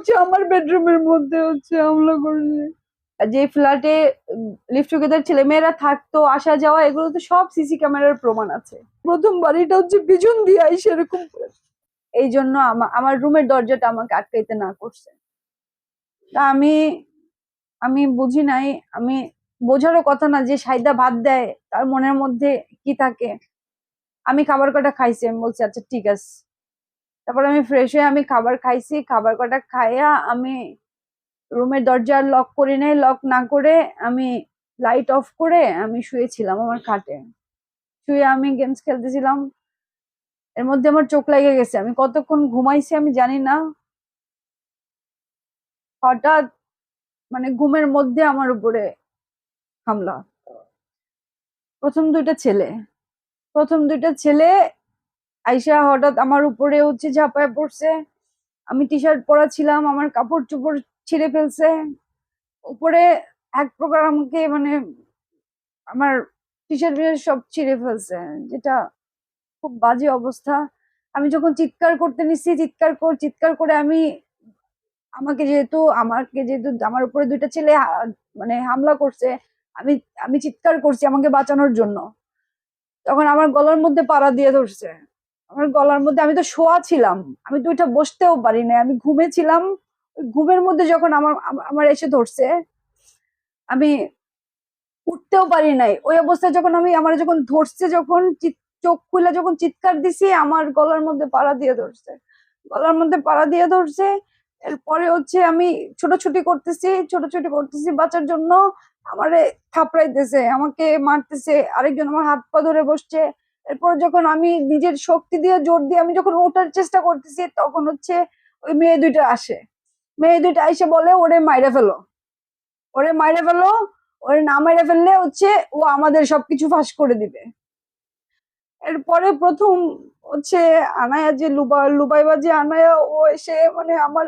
হচ্ছে আমার বেডরুমের মধ্যে হচ্ছে হামলা করেছে। যে ফ্ল্যাটে লিফট টুগেদার ছেলে মেয়েরা থাকতো, আসা যাওয়া এগুলো তো সব সিসি ক্যামেরার প্রমাণ আছে। প্রথম বাড়িটা হচ্ছে পিছন দিয়ে আইসে এরকম করেছে। এই জন্য আমা- আমার রুমের দরজাটা আমাকে আটকাইতে না করছে। তা আমি আমি বুঝি নাই, আমি বোঝারও কথা না যে সাইদা ভাত দেয়, তার মনের মধ্যে কি থাকে? আমি খাবার কটা খাইছি, আমি বলছি আচ্ছা ঠিক আছে। তারপর আমি ফ্রেশ হয়ে আমি খাবার খাইছি, খাবার কটা খাইয়া আমি রুমের দরজা লক করি নাই লক না করে আমি লাইট অফ করে আমি শুয়েছিলাম আমার খাটে। শুয়ে আমি গেমস খেলতেছিলাম। এর মধ্যে আমার চোখ লেগে গেছে। আমি কতক্ষণ ঘুমাইছি আমি জানি না। হঠাৎ মানে ঘুমের মধ্যে আমার উপরে হামলা। প্রথম দুইটা ছেলে। প্রথম দুইটা ছেলে আইসা হঠাৎ আমার উপরে হচ্ছে ঝাঁপায় পড়ছে। আমি টি শার্ট পরা ছিলাম আমার কাপড় চোপড় ছিঁড়ে ফেলছে। উপরে এক প্রকার আমাকে মানে আমার টি শার্ট সব ছিঁড়ে ফেলছে, যেটা খুব বাজে অবস্থা। আমি যখন চিৎকার করতে নিচ্ছি, চিৎকার কর, চিৎকার করে আমি আমাকে যেহেতু আমাকে যেহেতু আমার উপরে দুইটা ছেলে মানে হামলা করছে, আমি আমি চিৎকার করছি আমাকে বাঁচানোর জন্য। তখন আমার গলার মধ্যে পাড়া দিয়ে ধরছে। আমার গলার মধ্যে আমি তো শোয়া ছিলাম। আমি তো ওইটা বসতেও পারি না আমি ঘুমেছিলাম। ঘুমের মধ্যে যখন আমার আমার এসে ধরছে, আমি উঠতেও পারি নাই। ওই অবস্থায় যখন আমি, আমার যখন ধরছে, যখন চোখ খুলে যখন চিৎকার দিছি, আমার গলার মধ্যে পাড়া দিয়ে ধরছে। গলার মধ্যে পাড়া দিয়ে ধরছে। এরপরে হচ্ছে আমি ছোটাছুটি করতেছি ছোটাছুটি করতেছি বাঁচার জন্য। আমারে থাপড়াইতেছে, আমাকে মারতেছে। আরেকজন আমার হাত পা ধরে বসছে। এরপর যখন আমি নিজের শক্তি দিয়ে, জোর দিয়ে আমি যখন ওঠার চেষ্টা করতেছি, তখন হচ্ছে ওই মেয়ে দুইটা আসে। মেয়ে দুইটা এসে বলে, ওরে মাইরে ফেলো। ওরে মাইরে ফেলো, ওরে না মাইরে ফেললে হচ্ছে ও আমাদের সবকিছু ফাঁস করে দিবে। এরপরে প্রথম হচ্ছে আনায়া যে, লুবা, লুবাইবা যে আনায়া, ও এসে মানে আমার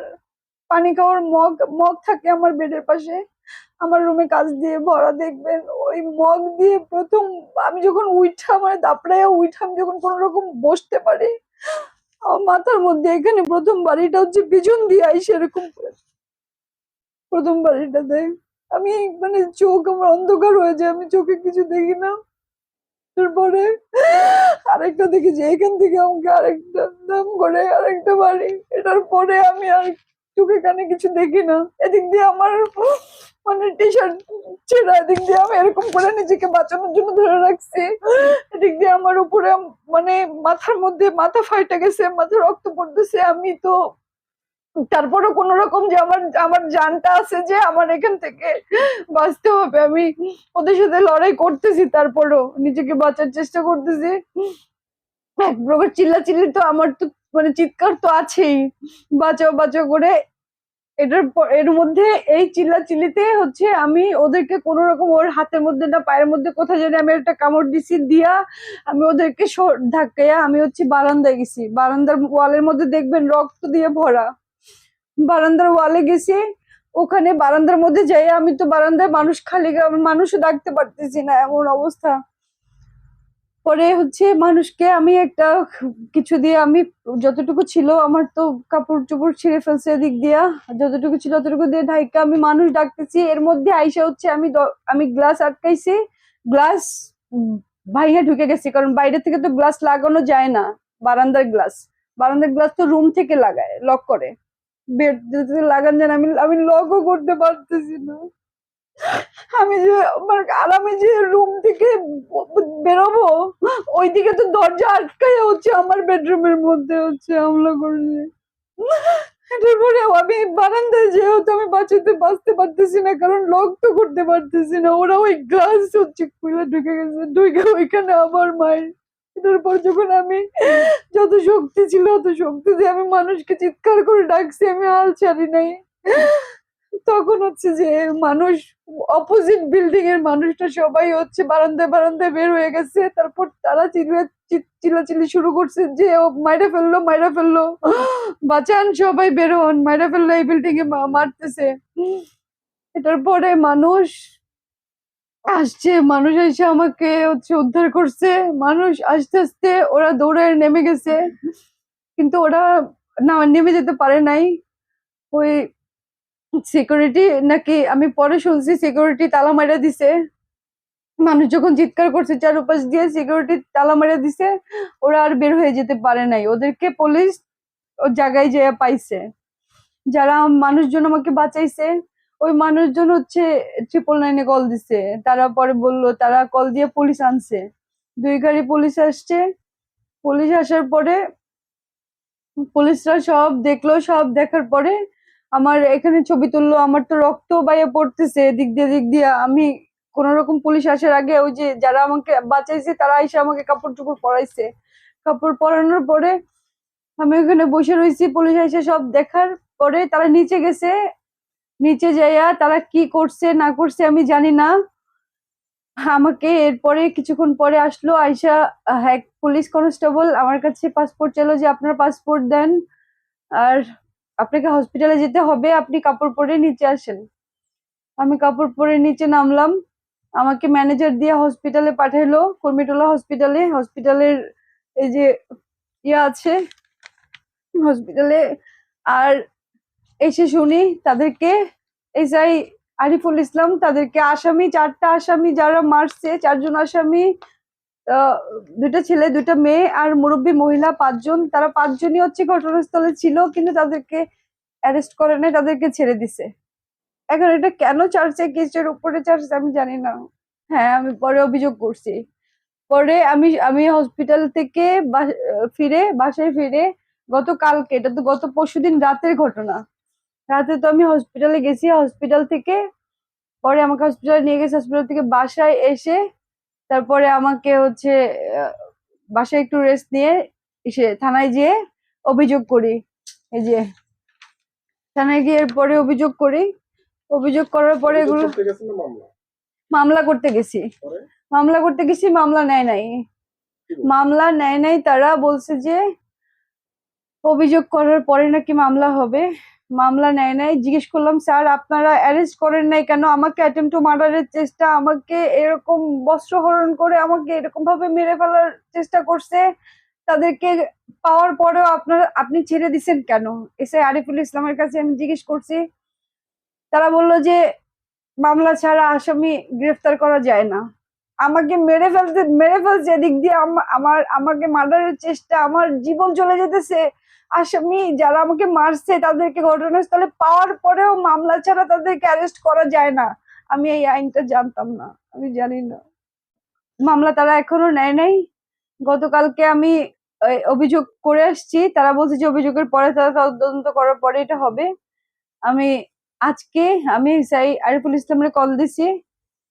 পানি খাওয়ার মগ মগ থাকে আমার বেডের পাশে। আমার রুমে কাজ দিয়ে ভরা দেখবেন, ওই মগ দিয়ে প্রথম আমি যখন উইঠা মানে দাপড়ায় উইঠা যখন কোনো রকম বসতে পারি মাথার মধ্যে এখানে প্রথম বাড়িটা হচ্ছে পিছন দিয়ে আইসে এরকম করেছে। প্রথম বাড়িটাতে। আমি মানে চোখ আমার অন্ধকার হয়ে যায়, আমি চোখে কিছু দেখি না। তারপরে আরেকটা দেখি যে এখান থেকে আমাকে আরেকটা দাম করে আরেকটা বাড়ি। এটার পরে আমি আর চোখে কানে কিছু দেখি না। এদিক দিয়ে আমার মানে টি শার্ট ছেঁড়া এদিক দিয়ে আমি এরকম করে নিজেকে বাঁচানোর জন্য ধরে রাখছি। এদিক দিয়ে আমার উপরে মানে মাথার মধ্যে মাথা ফাইটে গেছে মাথা রক্ত পড়তেছে। আমি তো তারপরে কোন রকম যে আমার আমার জানটা আছে যে আমার এখান থেকে বাঁচতে হবে। আমি ওদের সাথে লড়াই করতেছি, তারপরও নিজেকে বাঁচার চেষ্টা করতেছি। এক প্রকার চিল্লাচিল্লি তো আমার তো মানে চিৎকার তো আছেই। বাঁচাও বাঁচাও করে এটার এর মধ্যে এই চিল্লা চিল্লাচিল্লিতে হচ্ছে আমি ওদেরকে কোন রকম ওর হাতের মধ্যে না পায়ের মধ্যে কোথায় জানি আমি একটা কামড় দিছি দিয়া আমি ওদেরকে ধাক্কাইয়া আমি হচ্ছে বারান্দায় গেছি। বারান্দার ওয়ালের মধ্যে দেখবেন রক্ত দিয়ে ভরা। বারান্দার ওয়ালে গেছি, ওখানে বারান্দার মধ্যে যাই আমি তো বারান্দায় মানুষ খালি মানুষও ডাকতে পারতেছি না, এমন অবস্থা। পরে হচ্ছে মানুষকে আমি একটা কিছু দিয়ে আমি যতটুকু ছিল আমার তো কাপড় চোপড় ছিঁড়ে ফেলছে এদিক দিয়া। যতটুকু ছিল ততটুকু দিয়ে ঢাইকা আমি মানুষ ডাকতেছি। এর মধ্যে আইসা হচ্ছে আমি আমি গ্লাস আটকাইছি। গ্লাস ভাইয়া ঢুকে গেছি, কারণ বাইরে থেকে তো গ্লাস লাগানো যায় না, বারান্দার গ্লাস। বারান্দার গ্লাস তো রুম থেকে লাগায়, লক করে। বেড লাগান যায় আমি আমি লকও করতে পারতেছি না। আমি যে আমার আর আমি যে রুম থেকে বেরোবো, ওইদিকে তো দরজা আটকায় হচ্ছে, আমার বেডরুমের মধ্যে হচ্ছে হামলা করছে। এটার আমি বারান্দায় যেহেতু আমি বাঁচাতে, বাঁচতে পারতেছি না, কারণ লক তো করতে পারতেছি না। ওরা ওই গ্লাস হচ্ছে খুলে ঢুকে গেছে, ঢুকে ওইখানে আমার মায়ের। এটার পর যখন আমি যত শক্তি ছিল অত শক্তি দিয়ে আমি মানুষকে চিৎকার করে ডাকছি, আমি হাল ছাড়ি নাই। তখন হচ্ছে যে মানুষ অপোজিট বিল্ডিং এর মানুষটা সবাই হচ্ছে বারান্দায় বারান্দায় বের হয়ে গেছে। তারপর তারা চিল্লা চিল্লাচিল্লি শুরু করছে যে ও মাইরা ফেলল মাইরা ফেলল। বাঁচান সবাই, বের হন মাইরা ফেলল এই বিল্ডিং এ মারতেছে। এটার পরে মানুষ আসছে, মানুষ এসে আমাকে হচ্ছে উদ্ধার করছে। মানুষ আস্তে আস্তে ওরা দৌড়ে নেমে গেছে। কিন্তু ওরা না, নেমে যেতে পারে নাই। ওই সিকিউরিটি নাকি আমি পরে শুনছি সিকিউরিটি তালা মারা দিছে। মানুষ যখন চিৎকার করছে, চারপাশ দিয়ে সিকিউরিটি তালা মারা দিছে, ওরা আর বের হয়ে যেতে পারে নাই। ওদেরকে পুলিশ ও জায়গায় যেয়ে পাইছে। যারা মানুষজন আমাকে বাঁচাইছে, ওই মানুষজন হচ্ছে ট্রিপল নাইনে কল দিছে। তারা পরে বলল, তারা কল দিয়ে পুলিশ আনছে। দুই গাড়ি পুলিশ আসছে। পুলিশ আসার পরে পুলিশরা সব দেখল, সব দেখার পরে আমার এখানে ছবি তুললো আমার তো রক্ত বাইরে পড়তেছে দিক দিয়ে দিক দিয়ে। আমি কোন রকম পুলিশ আসার আগে ওই যে যারা আমাকে বাঁচাইছে তারা এসে আমাকে কাপড় চোপড় পরাইছে। কাপড় পরানোর পরে আমি ওখানে বসে রয়েছি পুলিশ এসে সব দেখার পরে তারা নিচে গেছে। নিচে যাইয়া তারা কি করছে না করছে আমি জানি না। আমাকে এরপরে কিছুক্ষণ পরে আসলো আইসা আহ, এক পুলিশ কনস্টেবল আমার কাছে পাসপোর্ট চাইলো যে আপনার পাসপোর্ট দেন। আর আপনাকে হসপিটালে যেতে হবে, আপনি কাপড় পরে নিচে আসেন। আমি কাপড় পরে নিচে নামলাম, আমাকে ম্যানেজার দিয়ে হসপিটালে পাঠাইলো কর্মীটোলা হসপিটালে হসপিটালের এই যে ইয়ে আছে হসপিটালে আর এসে শুনি তাদেরকে, এসআই আরিফুল ইসলাম তাদেরকে, আসামি, চারটা আসামি যারা মারছে, চারজন আসামি দুইটা ছেলে, দুইটা মেয়ে আর মুরব্বী মহিলা পাঁচজন। তারা পাঁচজনই হচ্ছে ঘটনাস্থলে ছিল, কিন্তু তাদেরকে অ্যারেস্ট করে নাই, তাদেরকে ছেড়ে দিছে। এখন এটা কেন চার্জে কেসের উপরে চার্জ আমি জানি না। হ্যাঁ আমি পরে অভিযোগ করছি। পরে আমি আমি হসপিটাল থেকে ফিরে, বাসায় ফিরে গতকালকে, এটা তো গত পরশুদিন রাতের ঘটনা। রাতে তো আমি হসপিটালে গেছি হসপিটাল থেকে পরে আমাকে হসপিটালে নিয়ে গেছে হসপিটাল থেকে বাসায় এসে তারপরে আমাকে হচ্ছে বাসায় একটু রেস্ট নিয়ে এসে থানায় যেয়ে অভিযোগ করি। এই যে থানায় গিয়ে পরে অভিযোগ করি। অভিযোগ করার পরে এগুলো মামলা? করতে গেছি। মামলা করতে গেছি মামলা নেয় নাই। মামলা নেয় নাই তারা বলছে যে অভিযোগ করার পরে নাকি মামলা হবে। মামলা নেয় নাই। জিজ্ঞেস করলাম, স্যার, আপনারা অ্যারেস্ট করেন নাই কেন? আমাকে অ্যাটেম্প টু মার্ডারের চেষ্টা, আমাকে এরকম বস্ত্রহরণ করে আমাকে এরকম ভাবে মেরে ফেলার চেষ্টা করছে। তাদেরকে পাওয়ার পরেও আপনার, আপনি ছেড়ে দিছেন কেন? এসে আরিফুল ইসলামের কাছে আমি জিজ্ঞেস করছি। তারা বলল যে, মামলা ছাড়া আসামি গ্রেফতার করা যায় না। আমাকে মেরে ফেলতে, মেরে ফেলছে এদিক দিয়ে আম- আমার, আমাকে মার্ডারের চেষ্টা, আমার জীবন চলে যেতেছে। আসামি যারা আমাকে মারছে তাদেরকে ঘটনাস্থলে পাওয়ার পরেও মামলা ছাড়া তাদেরকে অ্যারেস্ট করা যায় না। আমি এই আইনটা জানতাম না, আমি জানি না। মামলা তারা এখনও নেয় নাই। গতকালকে আমি অভিযোগ করে আসছি। তারা বলছে যে অভিযোগের পরে তারা তদন্ত করার পরে এটা হবে। আমি আজকে, আমি সাই আরিফুল ইসলামের কল দিছি।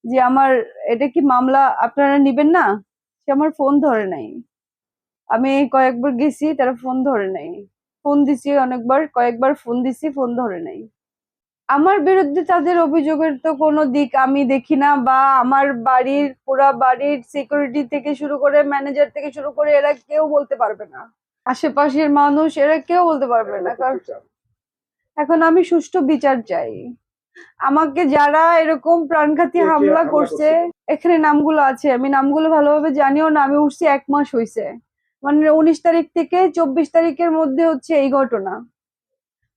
যে আমার, এটা কি মামলা আপনারা নিবেন না? সে আমার ফোন ধরে নাই। আমি কয়েকবার গেছি, তারা ফোন ধরে নাই। ফোন দিছি অনেকবার, কয়েকবার ফোন দিছি, ফোন ধরে নাই। আমার বিরুদ্ধে তাদের অভিযোগের তো কোনো দিক আমি দেখি না, বা আমার বাড়ির, পুরা বাড়ির সিকিউরিটি থেকে শুরু করে ম্যানেজার থেকে শুরু করে এরা কেউ বলতে পারবে না। আশেপাশের মানুষ, এরা কেউ বলতে পারবে না, কারণ এখন আমি সুষ্ঠু বিচার চাই। আমাকে যারা এরকম প্রাণঘাতী হামলা করছে? এখানে নামগুলো আছে। আমি নামগুলো ভালোভাবে জানিও না আমি উঠছি এক মাস হয়েছে মানে উনিশ তারিখ থেকে চব্বিশ তারিখের মধ্যে হচ্ছে এই ঘটনা।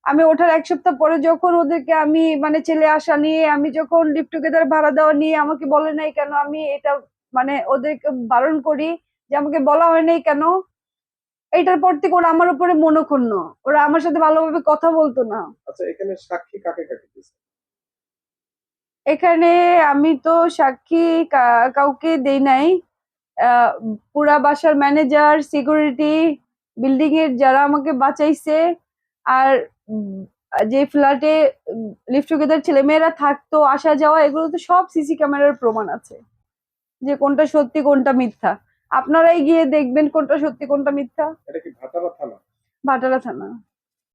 আমি ওঠার এক সপ্তাহ পরে যখন ওদেরকে আমি মানে ছেলে আসা নিয়ে আমি যখন লিভ টুগেদার ভাড়া দেওয়া নিয়ে আমাকে বলে নাই কেন আমি এটা মানে ওদেরকে বারণ করি যে আমাকে বলা হয় নাই কেন এটার পর থেকে ওরা আমার উপরে মনোক্ষুণ্ণ। ওরা আমার সাথে ভালোভাবে কথা বলতো না। আচ্ছা এখানে সাক্ষী কাকে কাকে দিয়েছে? এখানে আমি তো সাক্ষী কাউকে দেই নাই। পুরা বাসার ম্যানেজার সিকিউরিটি বিল্ডিং এর যারা আমাকে বাঁচাইছে আর যে ফ্ল্যাটে লিফট টুগেদার ছেলেমেয়েরা থাকতো আসা যাওয়া এগুলো তো সব সিসি ক্যামেরার প্রমাণ আছে। যে কোনটা সত্যি কোনটা মিথ্যা। আপনারাই গিয়ে দেখবেন কোনটা সত্যি কোনটা মিথ্যা। এটা কি ভাটারা থানা? ভাটারা থানা।